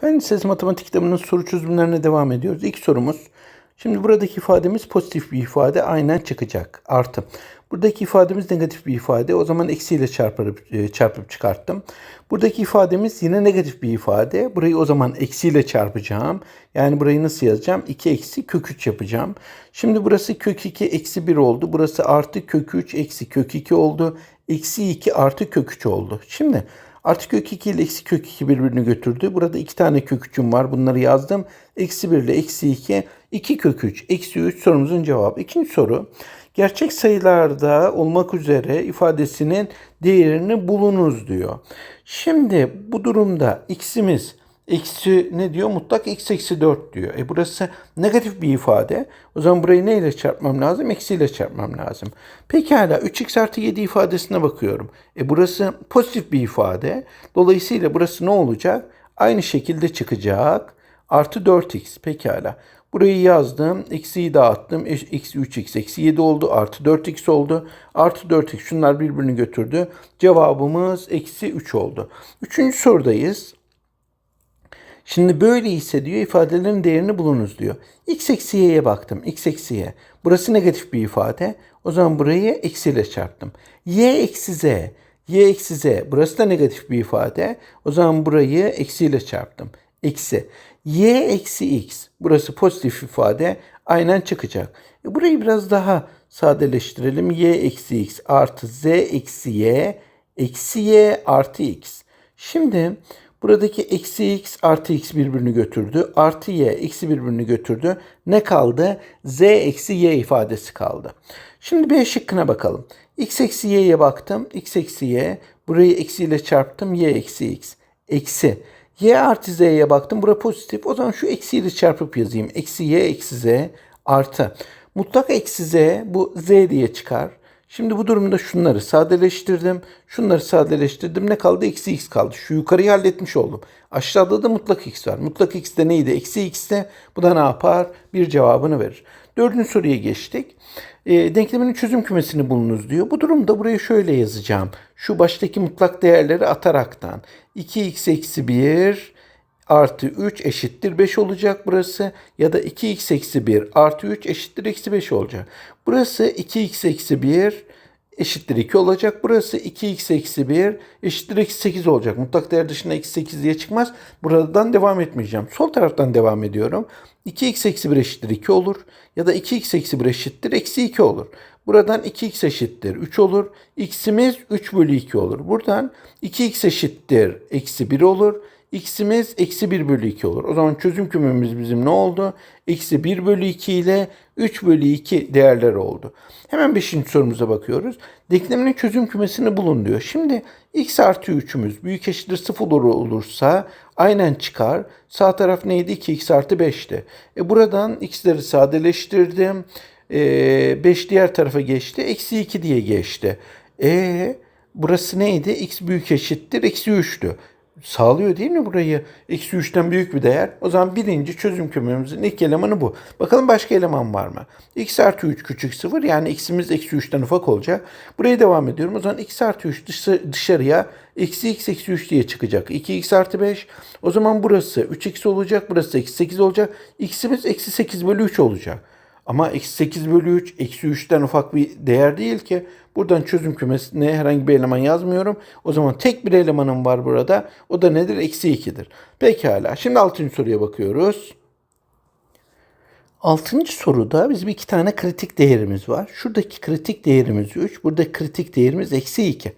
Fen Lisesi Matematik kitabının soru çözümlerine devam ediyoruz. İlk sorumuz. Şimdi buradaki ifademiz pozitif bir ifade aynen çıkacak. Artı. Buradaki ifademiz negatif bir ifade. O zaman eksiyle çarpıp, e, çarpıp çıkarttım. Buradaki ifademiz yine negatif bir ifade. Burayı o zaman eksiyle çarpacağım. Yani burayı nasıl yazacağım? 2 eksi kök 3 yapacağım. Şimdi burası kök 2 eksi 1 oldu. Burası artı kök 3 eksi kök 2 oldu. Eksi 2 artı kök 3 oldu. Şimdi Artı kök 2 ile eksi kök 2 birbirini götürdü. Burada iki tane kök 3'üm var. Bunları yazdım. Eksi 1 ile eksi 2. 2 kök 3. Eksi 3 sorumuzun cevabı. İkinci soru. Gerçek sayılarda olmak üzere ifadesinin değerini bulunuz diyor. Şimdi bu durumda x'imiz eksi ne diyor? Mutlak x eksi 4 diyor. E burası negatif bir ifade. O zaman burayı ne ile çarpmam lazım? Eksi ile çarpmam lazım. Pekala 3x artı 7 ifadesine bakıyorum. E burası pozitif bir ifade. Dolayısıyla burası ne olacak? Aynı şekilde çıkacak. Artı 4x. Pekala. Burayı yazdım. Eksiyi dağıttım. E, eksi 3x eksi 7 oldu. Artı 4x oldu. Artı 4x şunlar birbirini götürdü. Cevabımız eksi 3 oldu. Üçüncü sorudayız. Şimdi böyle ise diyor ifadelerin değerini bulunuz diyor. x eksi y'ye baktım. x eksi y. Burası negatif bir ifade. O zaman burayı eksiyle çarptım. y eksi z. y eksi z. Burası da negatif bir ifade. O zaman burayı eksiyle çarptım. Eksi. y eksi x. Burası pozitif ifade. Aynen çıkacak. E burayı biraz daha sadeleştirelim. y eksi x artı z eksi y eksi y artı x. Şimdi Buradaki eksi x artı x birbirini götürdü. Artı y eksi birbirini götürdü. Ne kaldı? z eksi y ifadesi kaldı. Şimdi B şıkkına bakalım. x eksi y'ye baktım. x eksi y. Burayı eksiyle çarptım. y eksi x. Eksi. y artı z'ye baktım. Bura pozitif. O zaman şu eksiyle çarpıp yazayım. Eksi y eksi z artı. Mutlak eksi z bu z diye çıkar. Şimdi bu durumda şunları sadeleştirdim. Şunları sadeleştirdim. Ne kaldı? Eksi x kaldı. Şu yukarıyı halletmiş oldum. Aşağıda da mutlak x var. Mutlak x de neydi? Eksi x de bu da ne yapar? Bir cevabını verir. Dördüncü soruya geçtik. E, denklemin çözüm kümesini bulunuz diyor. Bu durumda buraya şöyle yazacağım. Şu baştaki mutlak değerleri ataraktan. 2x eksi 1 artı 3 eşittir 5 olacak burası. Ya da 2x eksi 1 artı 3 eşittir eksi 5 olacak. Burası 2x eksi 1 eşittir 2 olacak. Burası 2x eksi 1 eşittir eksi 8 olacak. Mutlak değer dışında eksi 8 diye çıkmaz. Buradan devam etmeyeceğim. Sol taraftan devam ediyorum. 2x eksi 1 eşittir 2 olur. Ya da 2x eksi 1 eşittir eksi 2 olur. Buradan 2x eşittir 3 olur. x'imiz 3 bölü 2 olur. Buradan 2x eşittir eksi 1 olur x'imiz eksi 1 bölü 2 olur. O zaman çözüm kümemiz bizim ne oldu? Eksi 1 bölü 2 ile 3 bölü 2 değerleri oldu. Hemen 5. sorumuza bakıyoruz. Denkleminin çözüm kümesini bulun diyor. Şimdi x artı 3'ümüz büyük eşittir 0 olursa aynen çıkar. Sağ taraf neydi? 2x artı 5'ti. E buradan x'leri sadeleştirdim. E, 5 diğer tarafa geçti. Eksi 2 diye geçti. E burası neydi? x büyük eşittir. Eksi 3'tü sağlıyor değil mi burayı? Eksi 3'ten büyük bir değer. O zaman birinci çözüm kümemizin ilk elemanı bu. Bakalım başka eleman var mı? x artı 3 küçük 0 yani x'imiz eksi 3'ten ufak olacak. Buraya devam ediyorum. O zaman x artı 3 dışarıya eksi x eksi 3 diye çıkacak. 2x artı 5. O zaman burası 3x olacak. Burası eksi 8 olacak. x'imiz eksi 8 bölü 3 olacak. Ama eksi 8 bölü 3 eksi 3'ten ufak bir değer değil ki. Buradan çözüm kümesine herhangi bir eleman yazmıyorum. O zaman tek bir elemanım var burada. O da nedir? Eksi 2'dir. Pekala. Şimdi 6. soruya bakıyoruz. 6. soruda bizim iki tane kritik değerimiz var. Şuradaki kritik değerimiz 3. Burada kritik değerimiz eksi 2.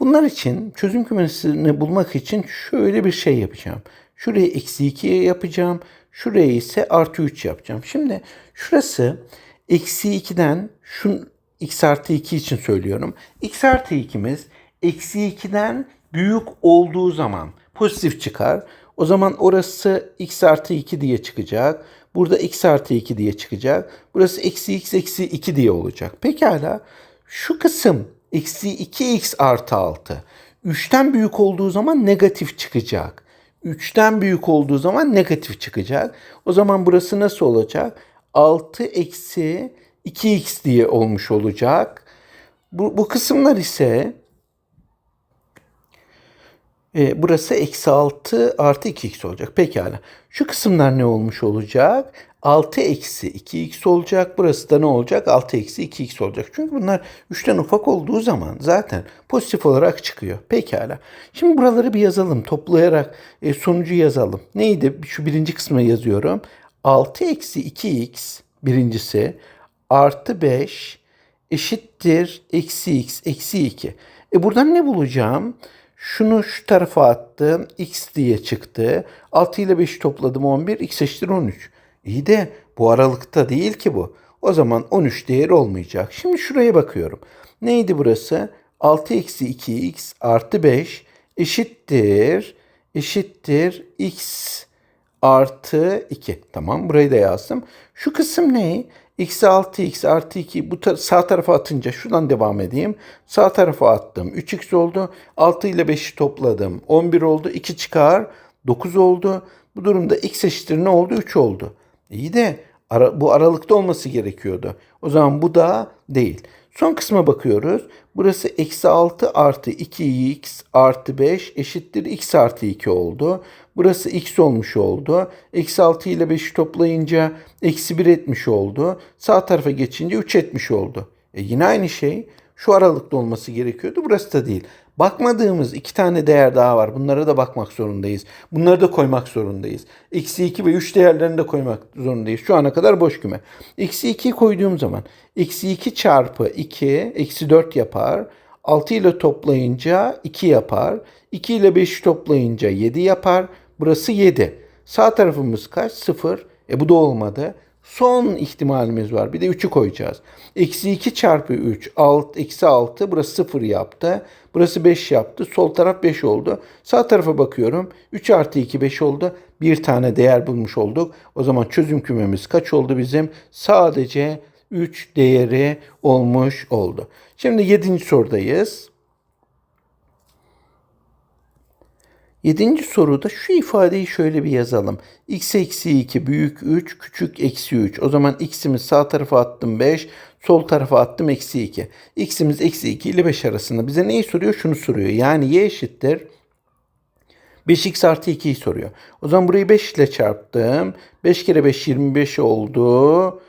Bunlar için çözüm kümesini bulmak için şöyle bir şey yapacağım. Şurayı eksi 2 yapacağım. Şuraya ise artı 3 yapacağım. Şimdi şurası eksi 2'den şu x artı 2 için söylüyorum. x artı 2'miz eksi 2'den büyük olduğu zaman pozitif çıkar. O zaman orası x artı 2 diye çıkacak. Burada x artı 2 diye çıkacak. Burası eksi x eksi 2 diye olacak. Pekala şu kısım eksi 2x artı 6. 3'ten büyük olduğu zaman negatif çıkacak. 3'ten büyük olduğu zaman negatif çıkacak. O zaman burası nasıl olacak? 6 eksi 2x diye olmuş olacak. Bu, bu kısımlar ise E, burası eksi 6 artı 2x olacak. Pekala. Şu kısımlar ne olmuş olacak? 6 eksi 2x olacak. Burası da ne olacak? 6 eksi 2x olacak. Çünkü bunlar 3'ten ufak olduğu zaman zaten pozitif olarak çıkıyor. Pekala. Şimdi buraları bir yazalım. Toplayarak e, sonucu yazalım. Neydi? Şu birinci kısmı yazıyorum. 6 eksi 2x birincisi artı 5 eşittir eksi x eksi 2. E buradan ne bulacağım? Şunu şu tarafa attım. X diye çıktı. 6 ile 5'i topladım 11. X eşittir 13. İyi de bu aralıkta değil ki bu. O zaman 13 değeri olmayacak. Şimdi şuraya bakıyorum. Neydi burası? 6 eksi 2x artı 5 eşittir eşittir x artı 2. Tamam burayı da yazdım. Şu kısım ne? Eksi 6x artı 2 bu ta- sağ tarafa atınca şuradan devam edeyim. Sağ tarafa attım. 3x oldu. 6 ile 5'i topladım. 11 oldu. 2 çıkar. 9 oldu. Bu durumda x eşittir ne oldu? 3 oldu. İyi de ara, bu aralıkta olması gerekiyordu. O zaman bu da değil. Son kısma bakıyoruz. Burası eksi 6 artı 2x artı 5 eşittir x artı 2 oldu. Burası x olmuş oldu. Eksi 6 ile 5'i toplayınca eksi 1 etmiş oldu. Sağ tarafa geçince 3 etmiş oldu. E yine aynı şey. Şu aralıkta olması gerekiyordu. Burası da değil. Bakmadığımız iki tane değer daha var. Bunlara da bakmak zorundayız. Bunları da koymak zorundayız. Eksi 2 ve 3 değerlerini de koymak zorundayız. Şu ana kadar boş küme. Eksi 2'yi koyduğum zaman eksi 2 çarpı 2 eksi 4 yapar. 6 ile toplayınca 2 yapar. 2 ile 5'i toplayınca 7 yapar. Burası 7. Sağ tarafımız kaç? 0. E bu da olmadı. Son ihtimalimiz var. Bir de 3'ü koyacağız. Eksi 2 çarpı 3. Alt, eksi 6. Burası 0 yaptı. Burası 5 yaptı. Sol taraf 5 oldu. Sağ tarafa bakıyorum. 3 artı 2 5 oldu. Bir tane değer bulmuş olduk. O zaman çözüm kümemiz kaç oldu bizim? Sadece 3 değeri olmuş oldu. Şimdi 7. sorudayız. Yedinci soruda şu ifadeyi şöyle bir yazalım. x eksi 2 büyük 3 küçük eksi 3. O zaman x'imiz sağ tarafa attım 5, sol tarafa attım eksi 2. x'imiz eksi 2 ile 5 arasında. Bize neyi soruyor? Şunu soruyor. Yani y eşittir 5x artı 2'yi soruyor. O zaman burayı 5 ile çarptım. 5 kere 5 25 oldu.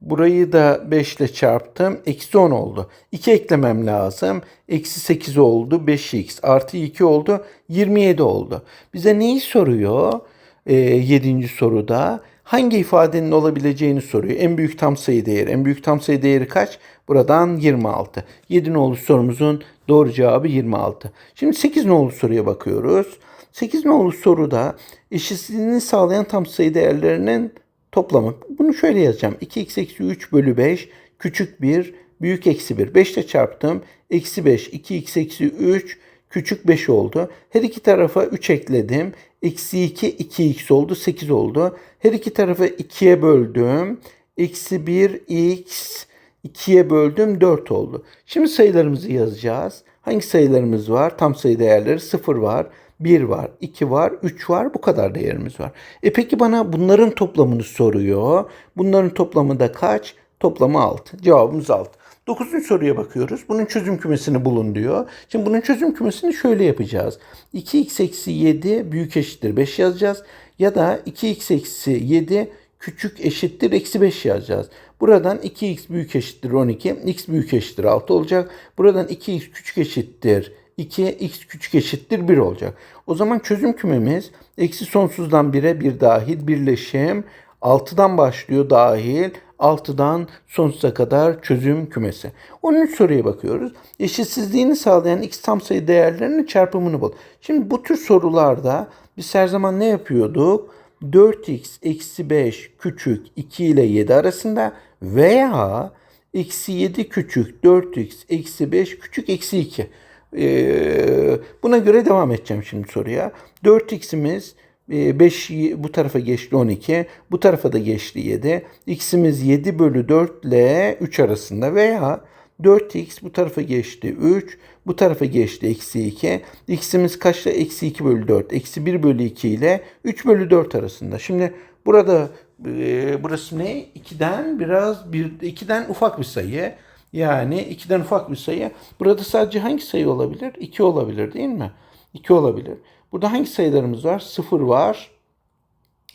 Burayı da 5 ile çarptım. Eksi 10 oldu. 2 eklemem lazım. Eksi 8 oldu. 5x artı 2 oldu. 27 oldu. Bize neyi soruyor? Ee, 7. soruda. Hangi ifadenin olabileceğini soruyor. En büyük tam sayı değeri. En büyük tam sayı değeri kaç? Buradan 26. 7 nolu sorumuzun doğru cevabı 26. Şimdi 8 nolu soruya bakıyoruz. 8 nolu soruda eşitsizliğini sağlayan tam sayı değerlerinin toplamı. Bunu şöyle yazacağım. 2x eksi 3 bölü 5 küçük 1 büyük eksi 1. 5 ile çarptım. Eksi 5 2x eksi 3 küçük 5 oldu. Her iki tarafa 3 ekledim. Eksi 2 2x oldu 8 oldu. Her iki tarafı 2'ye böldüm. Eksi 1x 2'ye böldüm 4 oldu. Şimdi sayılarımızı yazacağız. Hangi sayılarımız var? Tam sayı değerleri 0 var. 1 var, 2 var, 3 var. Bu kadar değerimiz var. E peki bana bunların toplamını soruyor. Bunların toplamı da kaç? Toplamı 6. Cevabımız 6. Dokuzuncu soruya bakıyoruz. Bunun çözüm kümesini bulun diyor. Şimdi bunun çözüm kümesini şöyle yapacağız. 2x eksi 7 büyük eşittir 5 yazacağız. Ya da 2x eksi 7 küçük eşittir eksi 5 yazacağız. Buradan 2x büyük eşittir 12, x büyük eşittir 6 olacak. Buradan 2x küçük eşittir 2, x küçük eşittir 1 olacak. O zaman çözüm kümemiz eksi sonsuzdan 1'e 1 dahil birleşim 6'dan başlıyor dahil 6'dan sonsuza kadar çözüm kümesi. 13 soruya bakıyoruz. Eşitsizliğini sağlayan x tam sayı değerlerinin çarpımını bul. Şimdi bu tür sorularda biz her zaman ne yapıyorduk? 4x eksi 5 küçük 2 ile 7 arasında veya eksi 7 küçük 4x eksi 5 küçük eksi 2. Ee, buna göre devam edeceğim şimdi soruya. 4x'imiz 5 bu tarafa geçti 12. Bu tarafa da geçti 7. X'imiz 7 bölü 4 ile 3 arasında veya 4x bu tarafa geçti 3. Bu tarafa geçti eksi 2. X'imiz kaçta? Eksi 2 bölü 4. Eksi 1 bölü 2 ile 3 bölü 4 arasında. Şimdi burada e, burası ne? 2'den biraz bir 2'den ufak bir sayı. Yani 2'den ufak bir sayı. Burada sadece hangi sayı olabilir? 2 olabilir değil mi? 2 olabilir. Burada hangi sayılarımız var? 0 var.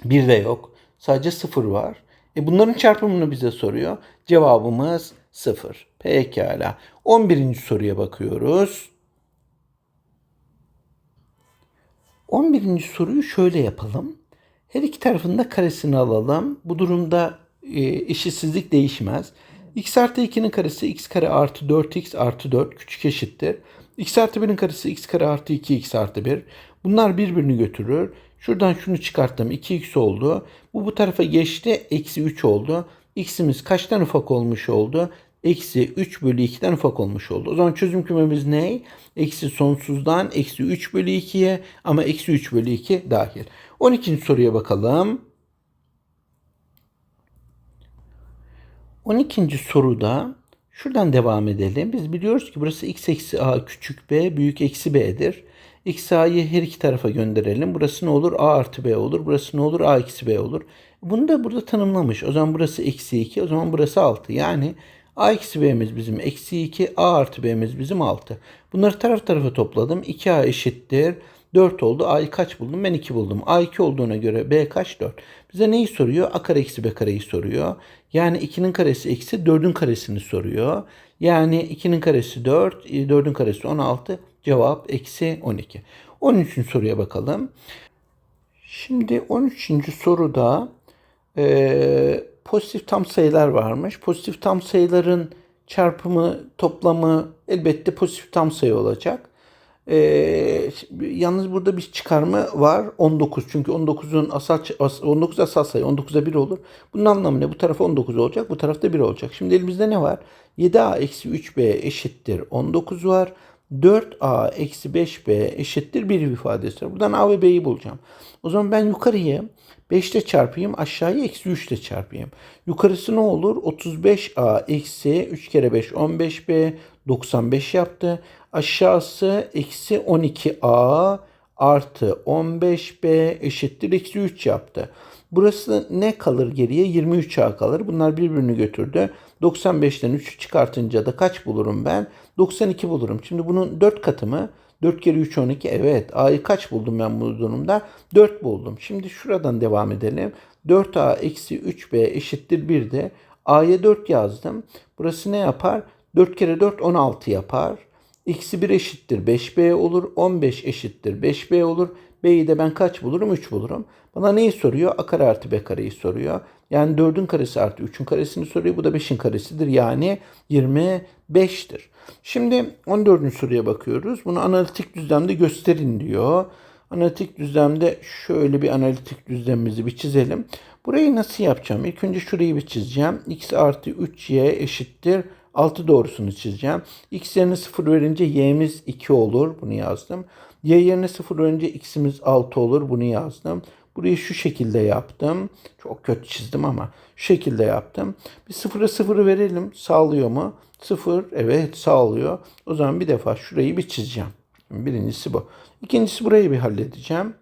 1 de yok. Sadece 0 var. E bunların çarpımını bize soruyor. Cevabımız 0. Pekala. 11. soruya bakıyoruz. 11. soruyu şöyle yapalım. Her iki tarafın da karesini alalım. Bu durumda e, eşitsizlik değişmez. X artı 2'nin karesi x kare artı 4x artı 4 küçük eşittir. x artı 1'in karesi x kare artı 2x artı 1. Bunlar birbirini götürür. Şuradan şunu çıkarttım. 2x oldu. Bu bu tarafa geçti. Eksi 3 oldu. x'imiz kaçtan ufak olmuş oldu? Eksi 3 bölü 2'den ufak olmuş oldu. O zaman çözüm kümemiz ne? Eksi sonsuzdan eksi 3 bölü 2'ye ama eksi 3 bölü 2 dahil. 12. soruya bakalım. 12. soruda şuradan devam edelim. Biz biliyoruz ki burası x eksi a küçük b büyük eksi b'dir. X a'yı her iki tarafa gönderelim. Burası ne olur? a artı b olur. Burası ne olur? a eksi b olur. Bunu da burada tanımlamış. O zaman burası eksi 2. O zaman burası 6. Yani a eksi b'miz bizim eksi 2. a artı b'miz bizim 6. Bunları taraf tarafa topladım. 2a eşittir. 4 oldu. A'yı kaç buldum? Ben 2 buldum. A 2 olduğuna göre B kaç? 4. Bize neyi soruyor? A kare eksi B kareyi soruyor. Yani 2'nin karesi eksi 4'ün karesini soruyor. Yani 2'nin karesi 4, 4'ün karesi 16. Cevap eksi 12. 13. soruya bakalım. Şimdi 13. soruda e, pozitif tam sayılar varmış. Pozitif tam sayıların çarpımı, toplamı elbette pozitif tam sayı olacak. Ee, yalnız burada bir çıkarma var. 19. Çünkü 19'un asal 19 asal sayı 19'a 1 olur. Bunun anlamı ne? Bu tarafa 19 olacak. Bu tarafta 1 olacak. Şimdi elimizde ne var? 7a eksi 3b eşittir 19 var. 4a eksi 5b eşittir 1 ifadesi var. Buradan a ve b'yi bulacağım. O zaman ben yukarıya 5 ile çarpayım. Aşağıya eksi 3 ile çarpayım. Yukarısı ne olur? 35a eksi 3 kere 5 15b 95 yaptı. Aşağısı eksi 12a artı 15b eşittir eksi 3 yaptı. Burası ne kalır geriye? 23a kalır. Bunlar birbirini götürdü. 95'ten 3'ü çıkartınca da kaç bulurum ben? 92 bulurum. Şimdi bunun 4 katı mı? 4 kere 3 12. Evet. A'yı kaç buldum ben bu durumda? 4 buldum. Şimdi şuradan devam edelim. 4A eksi 3B eşittir 1 de. A'ya 4 yazdım. Burası ne yapar? 4 kere 4 16 yapar. X'i 1 eşittir 5B olur. 15 eşittir 5B olur. B'yi de ben kaç bulurum? 3 bulurum. Bana neyi soruyor? A kare artı B kareyi soruyor. Yani 4'ün karesi artı 3'ün karesini soruyor. Bu da 5'in karesidir. Yani 25'tir. Şimdi 14. soruya bakıyoruz. Bunu analitik düzlemde gösterin diyor. Analitik düzlemde şöyle bir analitik düzlemimizi bir çizelim. Burayı nasıl yapacağım? İlk önce şurayı bir çizeceğim. x artı 3y eşittir 6 doğrusunu çizeceğim. X yerine 0 verince y'miz 2 olur. Bunu yazdım. Y yerine 0 verince x'imiz 6 olur. Bunu yazdım. Burayı şu şekilde yaptım. Çok kötü çizdim ama şu şekilde yaptım. Bir sıfıra sıfırı verelim. Sağlıyor mu? Sıfır. Evet sağlıyor. O zaman bir defa şurayı bir çizeceğim. Birincisi bu. İkincisi burayı bir halledeceğim.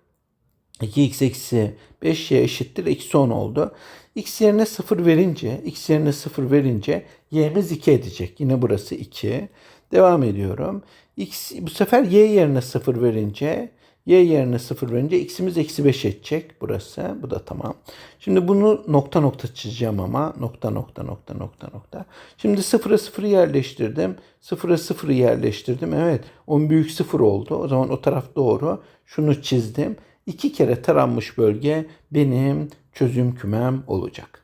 2x eksi 5y eşittir eksi 10 oldu. x yerine 0 verince, x yerine 0 verince y'miz 2 edecek. Yine burası 2. Devam ediyorum. x bu sefer y yerine 0 verince y yerine 0 verince x'imiz eksi 5 edecek. Burası. Bu da tamam. Şimdi bunu nokta nokta çizeceğim ama. Nokta nokta nokta nokta nokta. Şimdi 0'a 0'ı yerleştirdim. 0'a 0'ı yerleştirdim. Evet. 10 büyük 0 oldu. O zaman o taraf doğru. Şunu çizdim. İki kere taranmış bölge benim çözüm kümem olacak.